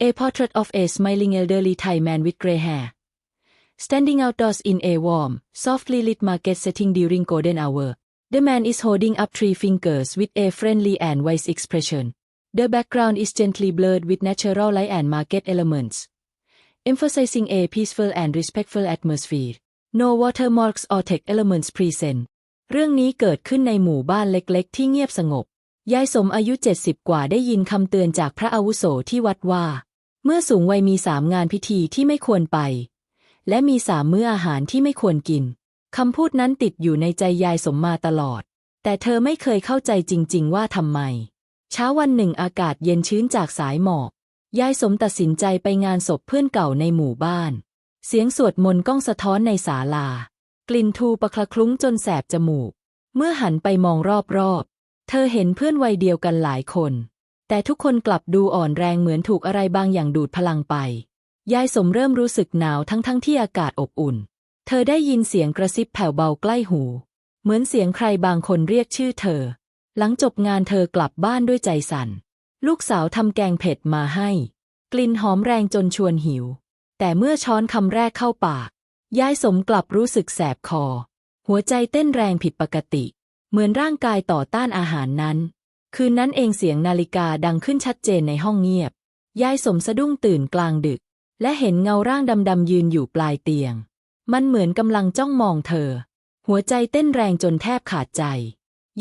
A portrait of a smiling elderly Thai man with grey hair. Standing outdoors in a warm, softly lit market setting during golden hour. The man is holding up three fingers with a friendly and wise expression. The background is gently blurred with natural light and market elements, emphasizing a peaceful and respectful atmosphere. No watermarks or tech elements present. เรื่องนี้เกิดขึ้นในหมู่บ้านเล็กๆ ที่เงียบสงบ ยายสมอายุเจ็ดสิบกว่าได้ยินคำเตือนจากพระอาวุโสที่วัดว่า เมื่อสูงวัยมีสามงานพิธีที่ไม่ควรไป และมีสามมื้ออาหารที่ไม่ควรกินคำพูดนั้นติดอยู่ในใจยายสมมาตลอด แต่เธอไม่เคยเข้าใจจริง ๆ ว่าทำไม เช้าวันหนึ่งอากาศเย็นชื้นจากสายหมอก ยายสมตัดสินใจไปงานศพเพื่อนเก่าในหมู่บ้าน เสียงสวดมนต์ก้องสะท้อนในศาลา กลิ่นทูประคละคลุ้งจนแสบจมูก เมื่อหันไปมองรอบๆ เธอเห็นเพื่อนวัยเดียวกันหลายคน แต่ทุกคนกลับดูอ่อนแรงเหมือนถูกอะไรบางอย่างดูดพลังไป ยายสมเริ่มรู้สึกหนาวทั้งๆทที่อากาศอบอุ่น เธอได้ยินเสียงกระซิบแผ่วเบาใกล้หู เหมือนเสียงใครบางคนเรียกชื่อเธอ หลังจบงานเธอกลับบ้านด้วยใจสั่น ลูกสาวทำแกงเผ็ดมาให้ กลิ่นหอมแรงจนชวนหิว แต่เมื่อช้อนคำแรกเข้าปาก ยายสมกลับรู้สึกแสบคอ หัวใจเต้นแรงผิดปกติ เหมือนร่างกายต่อต้านอาหารนั้น คืนนั้นเองเสียงนาฬิกาดังขึ้นชัดเจนในห้องเงียบ ยายสมสะดุ้งตื่นกลางดึก และเห็นเงาร่างดำๆยืนอยู่ปลายเตียง มันเหมือนกำลังจ้องมองเธอ หัวใจเต้นแรงจนแทบขาดใจ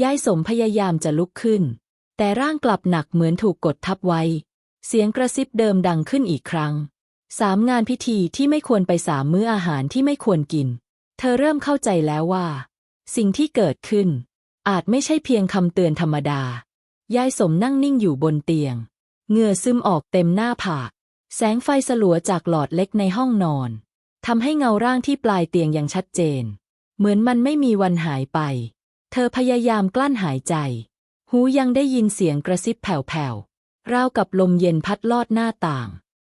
ยายสมพยายามจะลุกขึ้น แต่ร่างกลับหนักเหมือนถูกกดทับไว้ เสียงกระซิบเดิมดังขึ้นอีกครั้ง สามงานพิธีที่ไม่ควรไปสามมื้ออาหารที่ไม่ควรกิน เธอเริ่มเข้าใจแล้วว่า สิ่งที่เกิดขึ้น อาจไม่ใช่เพียงคำเตือนธรรมดา ยายสมนั่งนิ่งอยู่บนเตียง เหงื่อซึมออกเต็มหน้าผาก แสงไฟสลัวจากหลอดเล็กในห้องนอนทำให้เงาร่างที่ปลายเตียงยังชัดเจน เหมือนมันไม่มีวันหายไป เธอพยายามกลั้นหายใจ หูยังได้ยินเสียงกระซิบแผ่วๆราวกับลมเย็นพัดลอดหน้าต่าง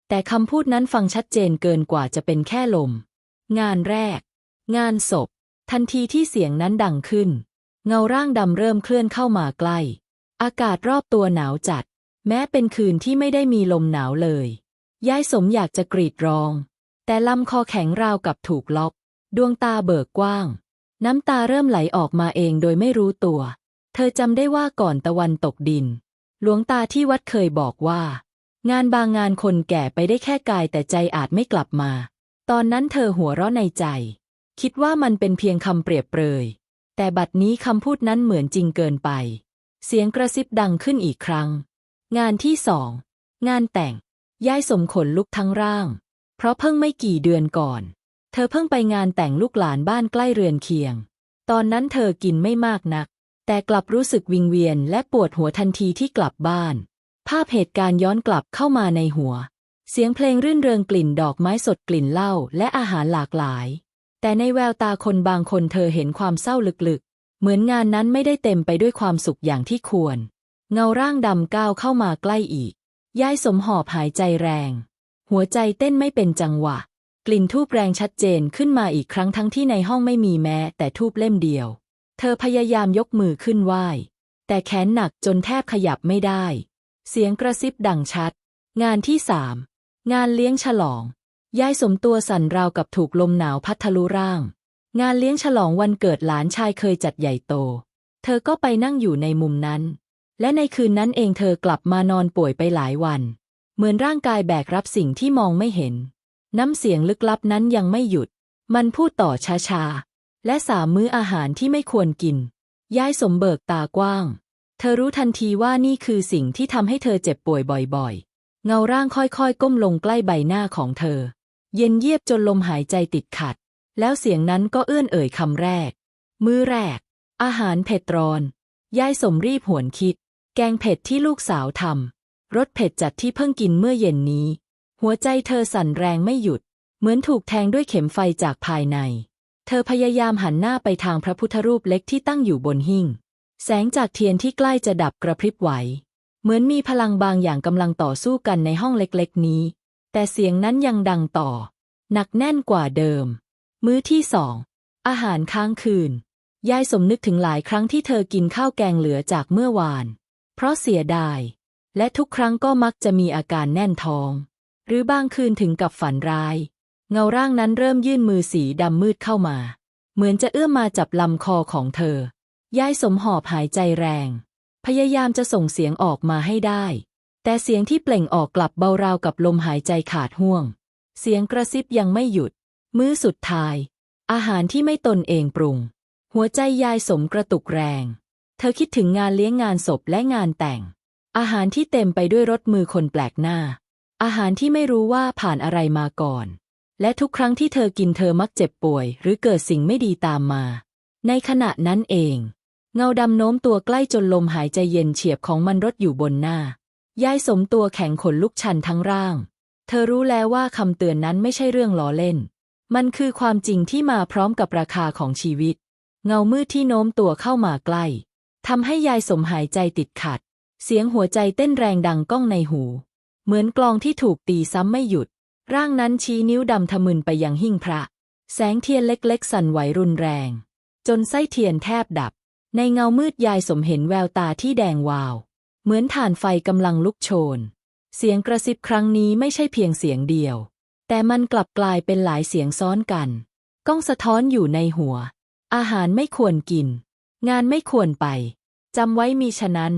แต่คำพูดนั้นฟังชัดเจนเกินกว่าจะเป็นแค่ลม งานแรก งานศพ ทันทีที่เสียงนั้นดังขึ้น เงาร่างดำเริ่มเคลื่อนเข้ามาใกล้ อากาศรอบตัวหนาวจัด แม้เป็นคืนที่ไม่ได้มีลมหนาวเลย ยายสมอยากจะกรีดร้อง แต่ลำคอแข็งราวกับถูกล็อก ดวงตาเบิกกว้าง น้ำตาเริ่มไหลออกมาเองโดยไม่รู้ตัว เธอจำได้ว่าก่อนตะวันตกดิน หลวงตาที่วัดเคยบอกว่า งานบางงานคนแก่ไปได้แค่กายแต่ใจอาจไม่กลับมา ตอนนั้นเธอหัวเราะในใจ คิดว่ามันเป็นเพียงคำเปรียบเปรย แต่บัดนี้คำพูดนั้นเหมือนจริงเกินไป เสียงกระซิบดังขึ้นอีกครั้ง งานที่สอง งานแต่ง ยายสมขนลุกทั้งร่าง เพราะเพิ่งไม่กี่เดือนก่อน เธอเพิ่งไปงานแต่งลูกหลานบ้านใกล้เรือนเคียง ตอนนั้นเธอกินไม่มากนัก แต่กลับรู้สึกวิงเวียนและปวดหัวทันทีที่กลับบ้าน ภาพเหตุการณ์ย้อนกลับเข้ามาในหัว เสียงเพลงรื่นเริงกลิ่นดอกไม้สดกลิ่นเหล้าและอาหารหลากหลาย แต่ในแววตาคนบางคนเธอเห็นความเศร้าลึก เหมือนงานนั้นไม่ได้เต็มไปด้วยความสุขอย่างที่ควร เงาร่างดำก้าวเข้ามาใกล้อีก ยายสมหอบหายใจแรง หัวใจเต้นไม่เป็นจังหวะ กลิ่นทูบแรงชัดเจนขึ้นมาอีกครั้งทั้งที่ในห้องไม่มีแม้ แต่ทูบเล่มเดียว เธอพยายามยกมือขึ้นไหว้แต่แขนหนักจนแทบขยับไม่ได้ เสียงกระซิบดังชัด งานที่สามงานเลี้ยงฉลอง ยายสมตัวสั่นราวกับถูกลมหนาวพัดทะลุร่าง งานเลี้ยงฉลองวันเกิดหลานชายเคยจัดใหญ่โต เธอก็ไปนั่งอยู่ในมุมนั้น และในคืนนั้นเองเธอกลับมานอนป่วยไปหลายวัน เหมือนร่างกายแบกรับสิ่งที่มองไม่เห็น น้ำเสียงลึกลับนั้นยังไม่หยุด มันพูดต่อช้าๆ และสามมื้ออาหารที่ไม่ควรกิน ยายสมเบิกตากว้าง เธอรู้ทันทีว่านี่คือสิ่งที่ทำให้เธอเจ็บป่วยบ่อยๆ เงาร่างค่อยๆ ก้มลงใกล้ใบหน้าของเธอ เย็นเยียบจนลมหายใจติดขัด แล้วเสียงนั้นก็เอื้อนเอ่ยคำแรก มื้อแรก อาหารเผ็ดร้อน ยายสมรีบหวนคิด แกงเผ็ดที่ลูกสาวทำรสเผ็ดจัดที่เพิ่งกินเมื่อเย็นนี้ หัวใจเธอสั่นแรงไม่หยุด เหมือนถูกแทงด้วยเข็มไฟจากภายใน เธอพยายามหันหน้าไปทางพระพุทธรูปเล็กที่ตั้งอยู่บนหิ้ง แสงจากเทียนที่ใกล้จะดับกระพริบไหว เหมือนมีพลังบางอย่างกำลังต่อสู้กันในห้องเล็กๆนี้ แต่เสียงนั้นยังดังต่อ หนักแน่นกว่าเดิม มื้อที่สอง อาหารค้างคืน ยายสมนึกถึงหลายครั้งที่เธอกินข้าวแกงเหลือจากเมื่อวาน เพราะเสียดาย และทุกครั้งก็มักจะมีอาการแน่นท้อง หรือบางคืนถึงกับฝันร้าย เงาร่างนั้นเริ่มยื่นมือสีดำมืดเข้ามา เหมือนจะเอื้อมมาจับลำคอของเธอ ยายสมหอบหายใจแรง พยายามจะส่งเสียงออกมาให้ได้ แต่เสียงที่เปล่งออกกลับเบาราวกับลมหายใจขาดห่วง เสียงกระซิบยังไม่หยุด มื้อสุดท้าย อาหารที่ไม่ตนเองปรุง หัวใจยายสมกระตุกแรง เธอคิดถึงงานเลี้ยงงานศพและงานแต่ง อาหารที่เต็มไปด้วยรสมือคนแปลกหน้า อาหารที่ไม่รู้ว่าผ่านอะไรมาก่อน และทุกครั้งที่เธอกินเธอมักเจ็บป่วย หรือเกิดสิ่งไม่ดีตามมา ในขณะนั้นเอง เงาดำโน้มตัวใกล้จนลมหายใจเย็นเฉียบของมันรดอยู่บนหน้า ยายสมตัวแข็งขนลุกชันทั้งร่าง เธอรู้แล้วว่าคำเตือนนั้นไม่ใช่เรื่องล้อเล่น มันคือความจริงที่มาพร้อมกับราคาของชีวิต เงามืดที่โน้มตัวเข้ามาใกล้ทำให้ยายสมหายใจติดขัด เสียงหัวใจเต้นแรงดังก้องในหู เหมือนกลองที่ถูกตีซ้ำไม่หยุด ร่างนั้นชี้นิ้วดำทะมึนไปยังหิ้งพระ แสงเทียนเล็กๆ สั่นไหวรุนแรง จนไส้เทียนแทบดับ ในเงามืดยายสมเห็นแววตาที่แดงวาว เหมือนถ่านไฟกำลังลุกโชน เสียงกระซิบครั้งนี้ไม่ใช่เพียงเสียงเดียว แต่มันกลับกลายเป็นหลายเสียงซ้อนกันก้องสะท้อนอยู่ในหัว อาหารไม่ควรกิน งานไม่ควรไปจำไว้มีฉะนั้น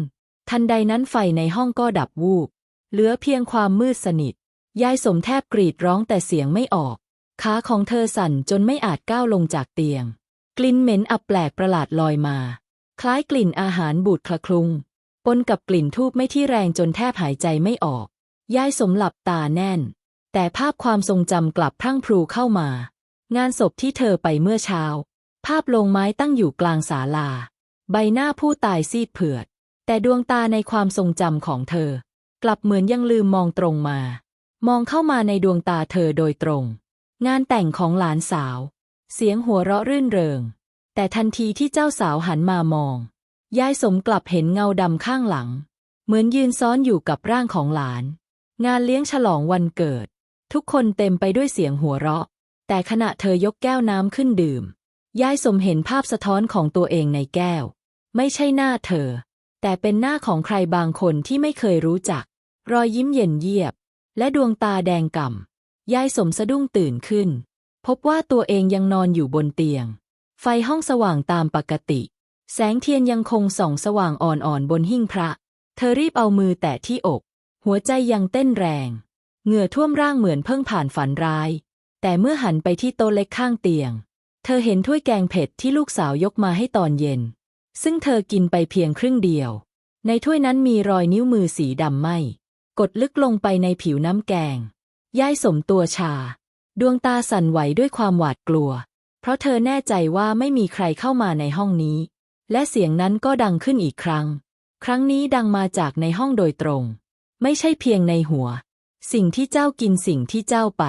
ทันใดนั้นไฟในห้องก็ดับวูบ เหลือเพียงความมืดสนิท ยายสมแทบกรีดร้องแต่เสียงไม่ออก ขาของเธอสั่นจนไม่อาจก้าวลงจากเตียง กลิ่นเหม็นอับแปลกประหลาดลอยมา คล้ายกลิ่นอาหารบูดคละคลุง ปนกับกลิ่นทูบไม่ที่แรงจนแทบหายใจไม่ออก ยายสมหลับตาแน่น แต่ภาพความทรงจำกลับพรั่งพรูเข้ามา งานศพที่เธอไปเมื่อเช้า ภาพโลงไม้ตั้งอยู่กลางศาลา ใบหน้าผู้ตายซีดเผือด แต่ดวงตาในความทรงจำของเธอ กลับเหมือนยังลืมมองตรงมา มองเข้ามาในดวงตาเธอโดยตรง งานแต่งของหลานสาว เสียงหัวเราะรื่นเริง แต่ทันทีที่เจ้าสาวหันมามอง ยายสมกลับเห็นเงาดำข้างหลัง เหมือนยืนซ้อนอยู่กับร่างของหลาน งานเลี้ยงฉลองวันเกิด ทุกคนเต็มไปด้วยเสียงหัวเราะ แต่ขณะเธอยกแก้วน้ำขึ้นดื่ม ยายสมเห็นภาพสะท้อนของตัวเองในแก้ว ไม่ใช่หน้าเธอ แต่เป็นหน้าของใครบางคนที่ไม่เคยรู้จัก รอยยิ้มเย็นเยียบ และดวงตาแดงก่ำยายสมสะดุ้งตื่นขึ้น พบว่าตัวเองยังนอนอยู่บนเตียง ไฟห้องสว่างตามปกติ แสงเทียนยังคงส่องสว่างอ่อนๆบนหิ้งพระ เธอรีบเอามือแตะที่อก หัวใจยังเต้นแรง เหงื่อท่วมร่างเหมือนเพิ่งผ่านฝันร้าย แต่เมื่อหันไปที่โต๊ะเล็กข้างเตียง เธอเห็นถ้วยแกงเผ็ดที่ลูกสาวยกมาให้ตอนเย็น ซึ่งเธอกินไปเพียงครึ่งเดียว ในถ้วยนั้นมีรอยนิ้วมือสีดำไหมกดลึกลงไปในผิวน้ำแกงยายสมตัวชา ดวงตาสั่นไหวด้วยความหวาดกลัว เพราะเธอแน่ใจว่าไม่มีใครเข้ามาในห้องนี้ และเสียงนั้นก็ดังขึ้นอีกครั้ง ครั้งนี้ดังมาจากในห้องโดยตรง ไม่ใช่เพียงในหัว สิ่งที่เจ้ากินสิ่งที่เจ้าไป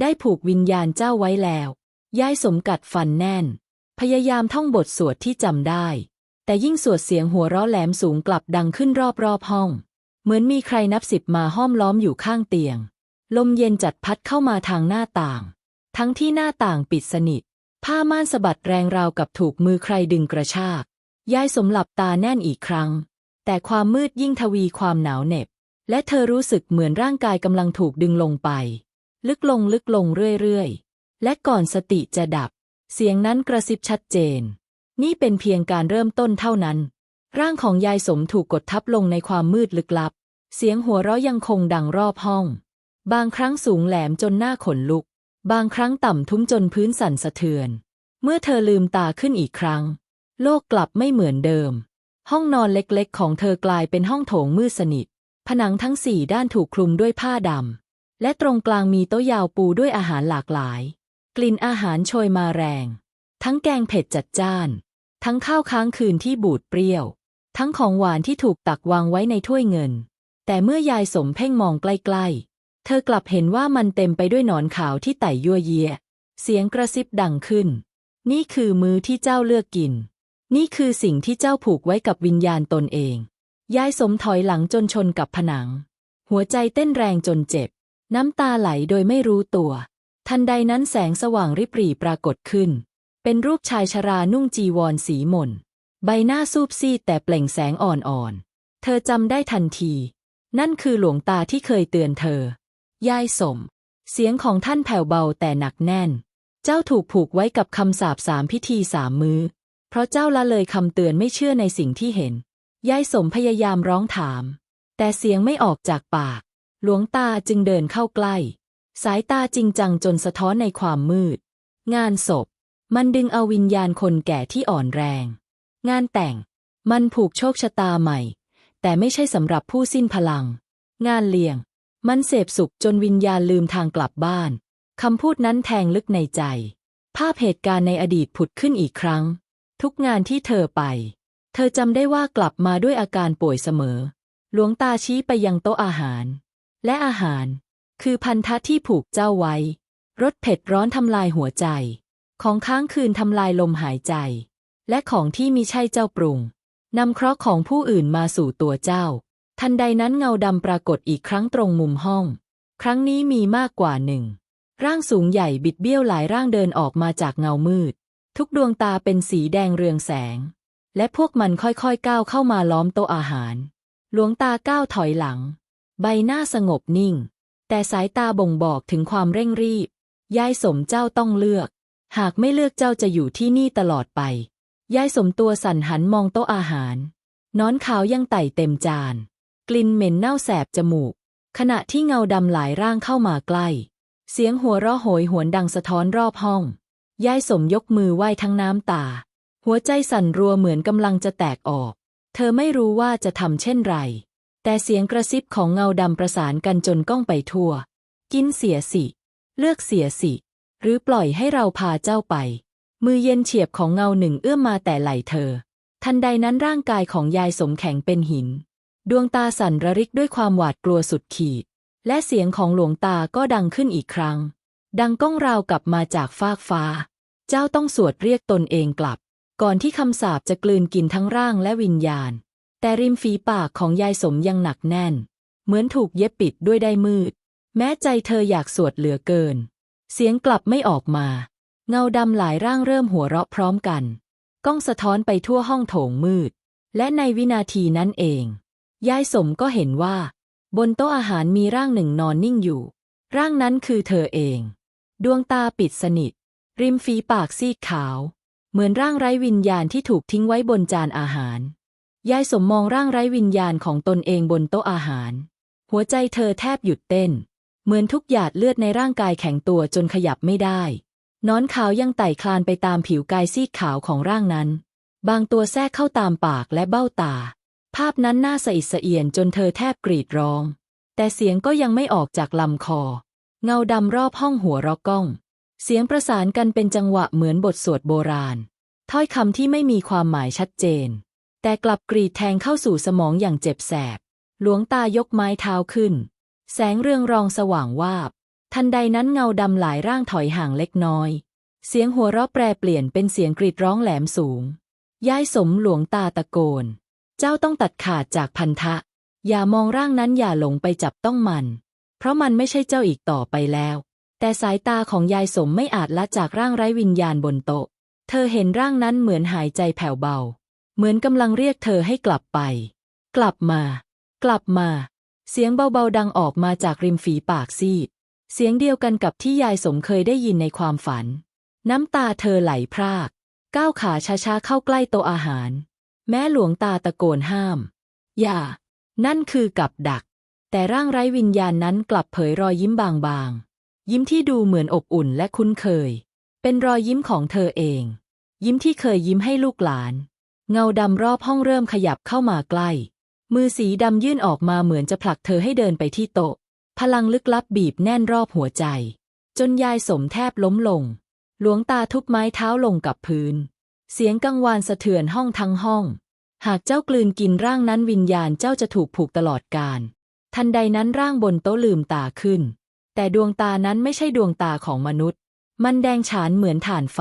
ได้ผูกวิญญาณเจ้าไว้แล้วยายสมกัดฟันแน่น พยายามท่องบทสวดที่จำได้ แต่ยิ่งสวดเสียงหัวเราะแหลมสูงกลับดังขึ้นรอบๆห้อง เหมือนมีใครนับสิบมาห้อมล้อมอยู่ข้างเตียง ลมเย็นจัดพัดเข้ามาทางหน้าต่าง ทั้งที่หน้าต่างปิดสนิท ผ้าม่านสะบัดแรงราวกับถูกมือใครดึงกระชากยายสมหลับตาแน่นอีกครั้ง แต่ความมืดยิ่งทวีความหนาวเหน็บ และเธอรู้สึกเหมือนร่างกายกำลังถูกดึงลงไป ลึกลงลึกลงเรื่อยๆ และก่อนสติจะดับ เสียงนั้นกระซิบชัดเจน นี่เป็นเพียงการเริ่มต้นเท่านั้น ร่างของยายสมถูกกดทับลงในความมืดลึกลับ เสียงหัวเราะยังคงดังรอบห้อง บางครั้งสูงแหลมจนหน้าขนลุก บางครั้งต่ำทุ้มจนพื้นสั่นสะเทือน เมื่อเธอลืมตาขึ้นอีกครั้ง โลกกลับไม่เหมือนเดิม ห้องนอนเล็กๆ ของเธอกลายเป็นห้องโถงมืดสนิท นังทั้งสี่ด้านถูกคลุมด้วยผ้าดำ และตรงกลางมีโต๊ะยาวปูด้วยอาหารหลากหลาย กลิ่นอาหารโชยมาแรง ทั้งแกงเผ็ดจัดจ้าน ทั้งข้าวค้างคืนที่บูดเปรี้ยว ทั้งของหวานที่ถูกตักวางไว้ในถ้วยเงิน แต่เมื่อยายสมเพ่งมองใกล้ๆ เธอกลับเห็นว่ามันเต็มไปด้วยหนอนขาวที่ไต่ยั่วเยียเสียงกระซิบดังขึ้น นี่คือมื้อที่เจ้าเลือกกิน นี่คือสิ่งที่เจ้าผูกไว้กับวิญญาณตนเอง ยายสมถอยหลังจนชนกับผนัง หัวใจเต้นแรงจนเจ็บ น้ำตาไหลโดยไม่รู้ตัว ทันใดนั้นแสงสว่างริบหรี่ปรากฏขึ้น เป็นรูปชายชรานุ่งจีวรสีหม่น ใบหน้าซูบซีดแต่เปล่งแสงอ่อนๆ เธอจำได้ทันที นั่นคือหลวงตาที่เคยเตือนเธอ ยายสม เสียงของท่านแผ่วเบาแต่หนักแน่น เจ้าถูกผูกไว้กับคำสาปสามพิธีสามมือ้อ เพราะเจ้าละเลยคำเตือนไม่เชื่อในสิ่งที่เห็น ยายสมพยายามร้องถาม แต่เสียงไม่ออกจากปาก หลวงตาจึงเดินเข้าใกล้ สายตาจริงจังจนสะท้อนในความมืด งานศพ มันดึงเอาวิญญาณคนแก่ที่อ่อนแรง งานแต่ง มันผูกโชคชะตาใหม่ แต่ไม่ใช่สำหรับผู้สิ้นพลัง งานเลี้ยง มันเสพสุขจนวิญญาณลืมทางกลับบ้านคำพูดนั้นแทงลึกในใจ ภาพเหตุการณ์ในอดีตผุดขึ้นอีกครั้ง ทุกงานที่เธอไป เธอจำได้ว่ากลับมาด้วยอาการป่วยเสมอ หลวงตาชี้ไปยังโต๊ะอาหาร และอาหาร คือพันธะที่ผูกเจ้าไว้ รสเผ็ดร้อนทำลายหัวใจ ของค้างคืนทำลายลมหายใจ และของที่มิใช่เจ้าปรุงนำเคราะห์ของผู้อื่นมาสู่ตัวเจ้า ทันใดนั้นเงาดำปรากฏอีกครั้งตรงมุมห้อง ครั้งนี้มีมากกว่าหนึ่ง ร่างสูงใหญ่บิดเบี้ยวหลายร่างเดินออกมาจากเงามืด ทุกดวงตาเป็นสีแดงเรืองแสง และพวกมันค่อยๆก้าวเข้ามาล้อมโต๊ะอาหาร หลวงตาก้าวถอยหลัง ใบหน้าสงบนิ่ง แต่สายตาบ่งบอกถึงความเร่งรีบ ยายสมเจ้าต้องเลือก หากไม่เลือกเจ้าจะอยู่ที่นี่ตลอดไป ยายสมตัวสั่นหันมองโต๊ะอาหาร น้อนขาวยังไต่เต็มจาน กลิ่นเหม็นเน่าแสบจมูก ขณะที่เงาดำหลายร่างเข้ามาใกล้ เสียงหัวเราะโหยหวนดังสะท้อนรอบห้อง ยายสมยกมือไหว้ทั้งน้ำตา หัวใจสั่นรัวเหมือนกำลังจะแตกออก เธอไม่รู้ว่าจะทำเช่นไร แต่เสียงกระซิบของเงาดำประสานกันจนก้องไปทั่ว กินเสียสิ เลือกเสียสิ หรือปล่อยให้เราพาเจ้าไป มือเย็นเฉียบของเงาหนึ่งเอื้อมมาแต่ไหล่เธอ ทันใดนั้นร่างกายของยายสมแข็งเป็นหิน ดวงตาสั่นระริกด้วยความหวาดกลัวสุดขีด และเสียงของหลวงตาก็ดังขึ้นอีกครั้ง ดังก้องราวกลับมาจากฟากฟ้า เจ้าต้องสวดเรียกตนเองกลับ ก่อนที่คำสาปจะกลืนกินทั้งร่างและวิญญาณ แต่ริมฝีปากของยายสมยังหนักแน่น เหมือนถูกเย็บปิดด้วยได้มืด แม้ใจเธออยากสวดเหลือเกิน เสียงกลับไม่ออกมา เงาดำหลายร่างเริ่มหัวเราะพร้อมกันก้องสะท้อนไปทั่วห้องโถงมืด และในวินาทีนั้นเอง ยายสมก็เห็นว่า บนโต๊ะอาหารมีร่างหนึ่งนอนนิ่งอยู่ ร่างนั้นคือเธอเอง ดวงตาปิดสนิท ริมฝีปากซีดขาว เหมือนร่างไร้วิญญาณที่ถูกทิ้งไว้บนจานอาหาร ยายสมมองร่างไร้วิญญาณของตนเองบนโต๊ะอาหาร หัวใจเธอแทบหยุดเต้น เหมือนทุกหยาดเลือดในร่างกายแข็งตัวจนขยับไม่ได้ นอนขาวยังไต่คลานไปตามผิวกายซีดขาวของร่างนั้น บางตัวแทรกเข้าตามปากและเบ้าตา ภาพนั้นน่าสะอิดสะเอียนจนเธอแทบกรีดร้อง แต่เสียงก็ยังไม่ออกจากลำคอ เงาดำรอบห้องหัวเรอก้อง เสียงประสานกันเป็นจังหวะเหมือนบทสวดโบราณ ถ้อยคำที่ไม่มีความหมายชัดเจน แต่กลับกรีดแทงเข้าสู่สมองอย่างเจ็บแสบ หลวงตายกไม้เท้าขึ้น แสงเรืองรองสว่างวาบ ทันใดนั้นเงาดำหลายร่างถอยห่างเล็กน้อย เสียงหัวเราะแปรเปลี่ยนเป็นเสียงกรีดร้องแหลมสูงยายสมหลวงตาตะโกน เจ้าต้องตัดขาดจากพันธะ อย่ามองร่างนั้นอย่าหลงไปจับต้องมัน เพราะมันไม่ใช่เจ้าอีกต่อไปแล้ว แต่สายตาของยายสมไม่อาจละจากร่างไร้วิญญาณบนโต๊ะ เธอเห็นร่างนั้นเหมือนหายใจแผ่วเบา เหมือนกำลังเรียกเธอให้กลับไป กลับมา กลับมา เสียงเบาๆดังออกมาจากริมฝีปากซีด เสียงเดียวกันกับที่ยายสมเคยได้ยินในความฝัน น้ำตาเธอไหลพราก ก้าวขาช้าๆเข้าใกล้โต๊ะอาหาร แม้หลวงตาตะโกนห้าม อย่า นั่นคือกับดัก แต่ร่างไร้วิญญาณนั้นกลับเผยรอยยิ้มบางๆ ยิ้มที่ดูเหมือนอบอุ่นและคุ้นเคย เป็นรอยยิ้มของเธอเอง ยิ้มที่เคยยิ้มให้ลูกหลาน เงาดำรอบห้องเริ่มขยับเข้ามาใกล้ มือสีดำยื่นออกมาเหมือนจะผลักเธอให้เดินไปที่โต๊ะ พลังลึกลับบีบแน่นรอบหัวใจ จนยายสมแทบล้มลง หลวงตาทุบไม้เท้าลงกับพื้น เสียงกังวานสะเทือนห้องทั้งห้อง หากเจ้ากลืนกินร่างนั้นวิญญาณเจ้าจะถูกผูกตลอดกาลทันใดนั้นร่างบนโต๊ะลืมตาขึ้น แต่ดวงตานั้นไม่ใช่ดวงตาของมนุษย์ มันแดงฉานเหมือนถ่านไฟ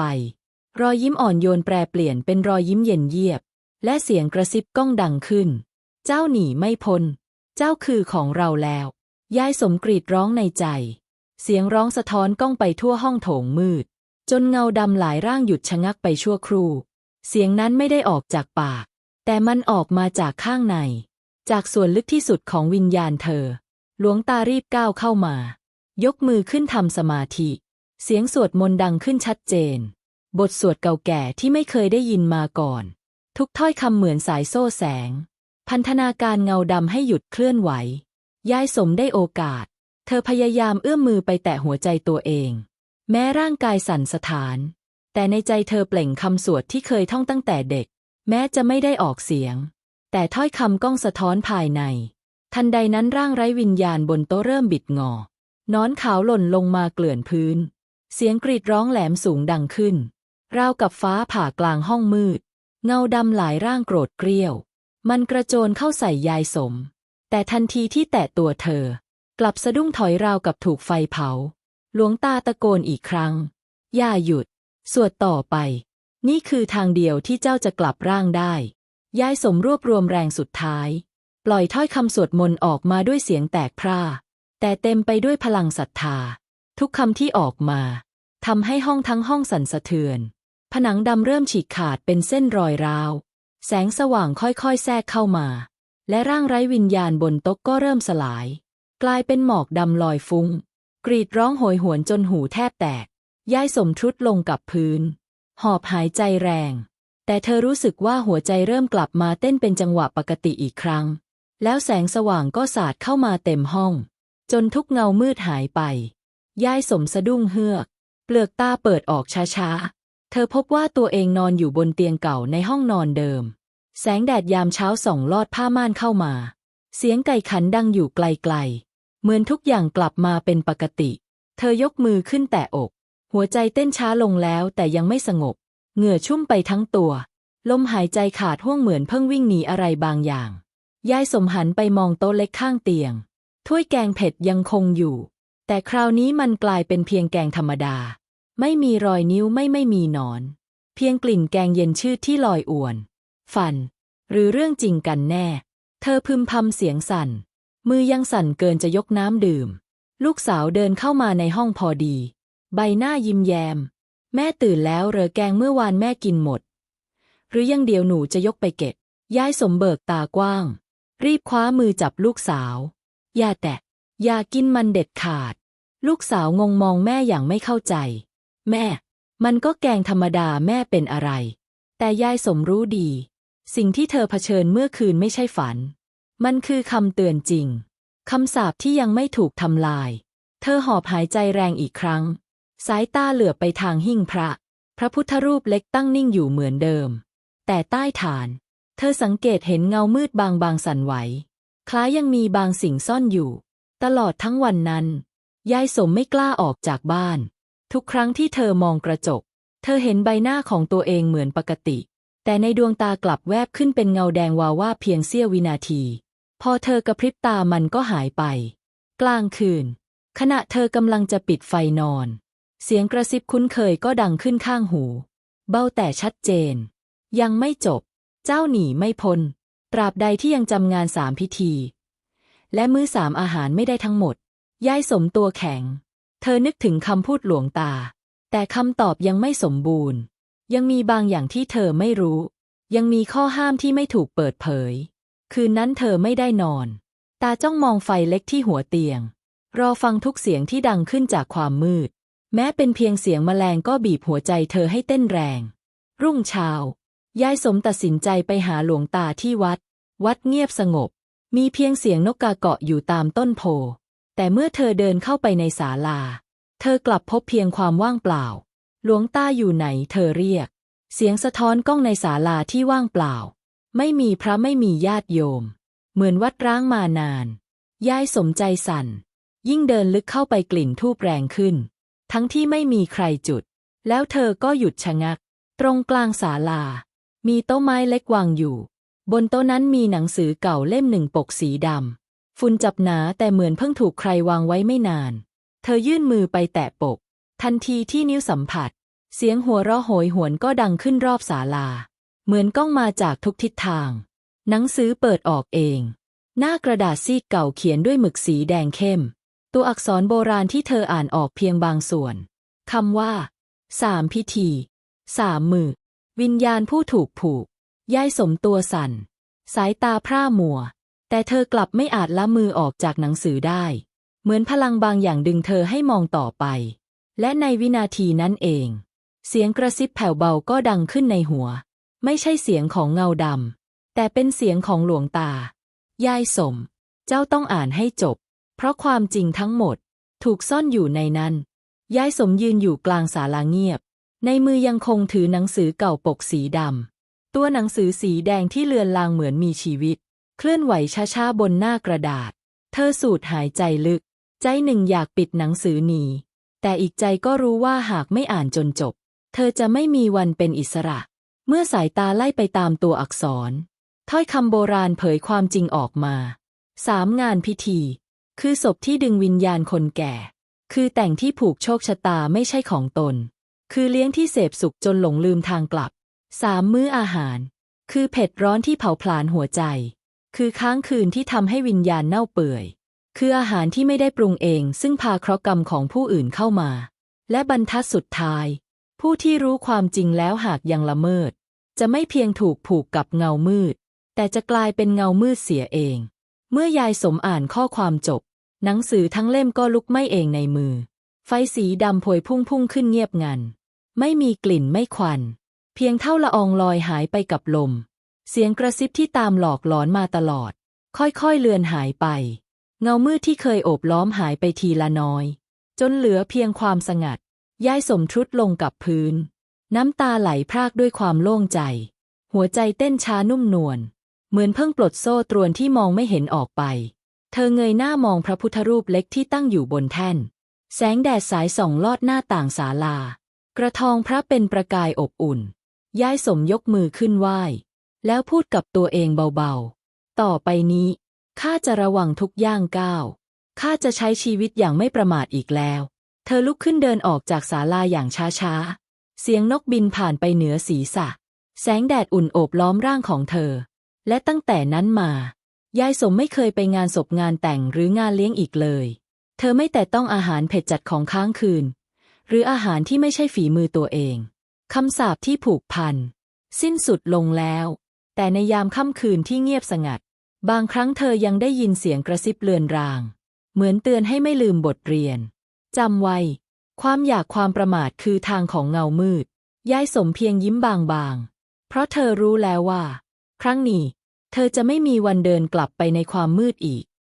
รอยยิ้มอ่อนโยนแปรเปลี่ยนเป็นรอยยิ้มเย็นเยียบ และเสียงกระซิบก้องดังขึ้น เจ้าหนีไม่พ้น เจ้าคือของเราแล้ว ยายสมกรีดร้องในใจ เสียงร้องสะท้อนก้องไปทั่วห้องโถงมืด จนเงาดำหลายร่างหยุดชะงักไปชั่วครู่ เสียงนั้นไม่ได้ออกจากปาก แต่มันออกมาจากข้างใน จากส่วนลึกที่สุดของวิญญาณเธอ หลวงตารีบก้าวเข้ามา ยกมือขึ้นทำสมาธิ เสียงสวดมนต์ดังขึ้นชัดเจน บทสวดเก่าแก่ที่ไม่เคยได้ยินมาก่อน ทุกถ้อยคำเหมือนสายโซ่แสง พันธนาการเงาดำให้หยุดเคลื่อนไหว ยายสมได้โอกาส เธอพยายามเอื้อมมือไปแตะหัวใจตัวเอง แม้ร่างกายสั่นสะท้าน แต่ในใจเธอเปล่งคำสวดที่เคยท่องตั้งแต่เด็ก แม้จะไม่ได้ออกเสียง แต่ถ้อยคำก้องสะท้อนภายใน ทันใดนั้นร่างไร้วิญญาณบนโต๊ะเริ่มบิดงอ นอนขาวหล่นลงมาเกลื่อนพื้น เสียงกรีดร้องแหลมสูงดังขึ้น ราวกับฟ้าผ่ากลางห้องมืด เงาดำหลายร่างโกรธเกรี้ยว มันกระโจนเข้าใส่ยายสม แต่ทันทีที่แตะตัวเธอ กลับสะดุ้งถอยราวกับถูกไฟเผา หลวงตาตะโกนอีกครั้ง อย่าหยุด สวดต่อไป นี่คือทางเดียวที่เจ้าจะกลับร่างได้ ยายสมรวบรวมแรงสุดท้าย ปล่อยถ้อยคำสวดมนต์ออกมาด้วยเสียงแตกพร่า แต่เต็มไปด้วยพลังศรัทธา ทุกคำที่ออกมาทำให้ห้องทั้งห้องสั่นสะเทือน ผนังดำเริ่มฉีกขาดเป็นเส้นรอยร้าว แสงสว่างค่อยๆ แทรกเข้ามา และร่างไร้วิญญาณบนโต๊ะก็เริ่มสลาย กลายเป็นหมอกดำลอยฟุง้ง กรีดร้องโหยหวนจนหูแทบแตกยายสมทุดลงกับพื้น หอบหายใจแรง แต่เธอรู้สึกว่าหัวใจเริ่มกลับมาเต้นเป็นจังหวะปกติอีกครั้ง แล้วแสงสว่างก็สาดเข้ามาเต็มห้อง จนทุกเงามืดหายไป ยายสมสะดุ้งเฮือก เปลือกตาเปิดออกช้าๆ เธอพบว่าตัวเองนอนอยู่บนเตียงเก่าในห้องนอนเดิม แสงแดดยามเช้าส่องลอดผ้าม่านเข้ามา เสียงไก่ขันดังอยู่ไกลๆ เหมือนทุกอย่างกลับมาเป็นปกติ เธอยกมือขึ้นแตะอก หัวใจเต้นช้าลงแล้วแต่ยังไม่สงบ เหงื่อชุ่มไปทั้งตัว ลมหายใจขาดห่วงเหมือนเพิ่งวิ่งหนีอะไรบางอย่าง ยายสมหันไปมองโต๊ะเล็กข้างเตียง ถ้วยแกงเผ็ดยังคงอยู่ แต่คราวนี้มันกลายเป็นเพียงแกงธรรมดา ไม่มีรอยนิ้วไม่ไม่มีหนอน เพียงกลิ่นแกงเย็นชืดที่ลอยอวนฟัน หรือเรื่องจริงกันแน่ เธอพึมพำเสียงสั่น มือยังสั่นเกินจะยกน้ำดื่ม ลูกสาวเดินเข้ามาในห้องพอดี ใบหน้ายิ้มแย้มแม่ตื่นแล้วเรอแกงเมื่อวานแม่กินหมด หรือยังเดียวหนูจะยกไปเก็บยายสมเบิกตากว้าง รีบคว้ามือจับลูกสาว อย่าแตะ อย่ากินมันเด็ดขาด ลูกสาวงงมองแม่อย่างไม่เข้าใจ แม่ มันก็แกงธรรมดาแม่เป็นอะไร แต่ยายสมรู้ดี สิ่งที่เธอเผชิญเมื่อคืนไม่ใช่ฝัน มันคือคำเตือนจริง คำสาปที่ยังไม่ถูกทำลาย เธอหอบหายใจแรงอีกครั้ง สายตาเหลือบไปทางหิ้งพระ พระพุทธรูปเล็กตั้งนิ่งอยู่เหมือนเดิม แต่ใต้ฐาน เธอสังเกตเห็นเงามืดบางบางสั่นไหว คล้ายยังมีบางสิ่งซ่อนอยู่ ตลอดทั้งวันนั้น ยายสมไม่กล้าออกจากบ้าน ทุกครั้งที่เธอมองกระจก เธอเห็นใบหน้าของตัวเองเหมือนปกติ แต่ในดวงตากลับแวบขึ้นเป็นเงาแดงวาวว่าเพียงเสี้ยววินาที พอเธอกระพริบตามันก็หายไป กลางคืน ขณะเธอกำลังจะปิดไฟนอน เสียงกระซิบคุ้นเคยก็ดังขึ้นข้างหู เบาแต่ชัดเจน ยังไม่จบ เจ้าหนีไม่พ้น ตราบใดที่ยังจำงานสามพิธี และมื้อสามอาหารไม่ได้ทั้งหมด ยายสมตัวแข็ง เธอนึกถึงคำพูดหลวงตา แต่คำตอบยังไม่สมบูรณ์ ยังมีบางอย่างที่เธอไม่รู้ ยังมีข้อห้ามที่ไม่ถูกเปิดเผย คืนนั้นเธอไม่ได้นอน ตาจ้องมองไฟเล็กที่หัวเตียง รอฟังทุกเสียงที่ดังขึ้นจากความมืด แม้เป็นเพียงเสียงแมลงก็บีบหัวใจเธอให้เต้นแรง รุ่งเช้า ยายสมตัดสินใจไปหาหลวงตาที่วัด วัดเงียบสงบ มีเพียงเสียงนกกาเกาะอยู่ตามต้นโพ แต่เมื่อเธอเดินเข้าไปในศาลา เธอกลับพบเพียงความว่างเปล่า หลวงตาอยู่ไหนเธอเรียก เสียงสะท้อนก้องในศาลาที่ว่างเปล่า ไม่มีพระไม่มีญาติโยม เหมือนวัดร้างมานาน ยายสมใจสั่น ยิ่งเดินลึกเข้าไปกลิ่นทูบแรงขึ้น ทั้งที่ไม่มีใครจุด แล้วเธอก็หยุดชะงัก ตรงกลางศาลา มีโต๊ะไม้เล็กวางอยู่ บนโต๊ะนั้นมีหนังสือเก่าเล่มหนึ่งปกสีดำฝุ่นจับหนาแต่เหมือนเพิ่งถูกใครวางไว้ไม่นาน เธอยื่นมือไปแตะปก ทันทีที่นิ้วสัมผัส เสียงหัวเราะโหยหวนก็ดังขึ้นรอบศาลา เหมือนก้องมาจากทุกทิศทาง หนังสือเปิดออกเอง หน้ากระดาษซีดเก่าเขียนด้วยหมึกสีแดงเข้ม ตัวอักษรโบราณที่เธออ่านออกเพียงบางส่วนคำว่าสามพิธีสามมือ วิญญาณผู้ถูกผูกยายสมตัวสั่น สายตาพร่ามัว แต่เธอกลับไม่อาจละมือออกจากหนังสือได้ เหมือนพลังบางอย่างดึงเธอให้มองต่อไป และในวินาทีนั้นเอง เสียงกระซิบแผ่วเบาก็ดังขึ้นในหัว ไม่ใช่เสียงของเงาดำแต่เป็นเสียงของหลวงตา ยายสม เจ้าต้องอ่านให้จบ เพราะความจริงทั้งหมด ถูกซ่อนอยู่ในนั้น ยายสมยืนอยู่กลางศาลาเงียบ ในมือยังคงถือหนังสือเก่าปกสีดำ ตัวหนังสือสีแดงที่เลือนลางเหมือนมีชีวิต เคลื่อนไหวช้าๆบนหน้ากระดาษ เธอสูดหายใจลึก ใจหนึ่งอยากปิดหนังสือหนี แต่อีกใจก็รู้ว่าหากไม่อ่านจนจบ เธอจะไม่มีวันเป็นอิสระ เมื่อสายตาไล่ไปตามตัวอักษร ถ้อยคำโบราณเผยความจริงออกมาสามงานพิธี คือศพที่ดึงวิญญาณคนแก่ คือแต่งที่ผูกโชคชะตาไม่ใช่ของตน คือเลี้ยงที่เสพสุขจนหลงลืมทางกลับสามมื้ออาหาร คือเผ็ดร้อนที่เผาผลาญหัวใจ คือค้างคืนที่ทำให้วิญญาณเน่าเปื่อย คืออาหารที่ไม่ได้ปรุงเอง ซึ่งพาเคราะห์กรรมของผู้อื่นเข้ามา และบรรทัดสุดท้าย ผู้ที่รู้ความจริงแล้วหากยังละเมิด จะไม่เพียงถูกผูกกับเงามืด แต่จะกลายเป็นเงามืดเสียเอง เมื่อยายสมอ่านข้อความจบ หนังสือทั้งเล่มก็ลุกไหม้เองในมือ ไฟสีดำพวยพุ่งพุ่งขึ้นเงียบงัน ไม่มีกลิ่นไม่ควัน เพียงเท่าละอองลอยหายไปกับลม เสียงกระซิบที่ตามหลอกหลอนมาตลอด ค่อยๆเลือนหายไป เงามืดที่เคยโอบล้อมหายไปทีละน้อย จนเหลือเพียงความสงัดยายสมทรุดลงกับพื้น น้ำตาไหลพรากด้วยความโล่งใจ หัวใจเต้นช้านุ่มนวลเหมือนเพิ่งปลดโซ่ตรวนที่มองไม่เห็นออกไป เธอเงยหน้ามองพระพุทธรูปเล็กที่ตั้งอยู่บนแท่น แสงแดดสายส่องลอดหน้าต่างศาลา กระทองพระเป็นประกายอบอุ่นยายสมยกมือขึ้นไหว้ แล้วพูดกับตัวเองเบาๆ ต่อไปนี้ ข้าจะระวังทุกย่างก้าว ข้าจะใช้ชีวิตอย่างไม่ประมาทอีกแล้ว เธอลุกขึ้นเดินออกจากศาลาอย่างช้าๆ เสียงนกบินผ่านไปเหนือศีรษะ แสงแดดอุ่นโอบล้อมร่างของเธอ และตั้งแต่นั้นมา ยายสมไม่เคยไปงานศพงานแต่งหรืองานเลี้ยงอีกเลย เธอไม่แต่ต้องอาหารเผ็ดจัดของค้างคืน หรืออาหารที่ไม่ใช่ฝีมือตัวเองคำสาปที่ผูกพัน สิ้นสุดลงแล้ว แต่ในยามค่ำคืนที่เงียบสงัด บางครั้งเธอยังได้ยินเสียงกระซิบเลือนราง เหมือนเตือนให้ไม่ลืมบทเรียนจำไว้ ความอยากความประมาทคือทางของเงามืดยายสมเพียงยิ้มบางๆ เพราะเธอรู้แล้วว่า ครั้งนี้ เธอจะไม่มีวันเดินกลับไปในความมืดอีก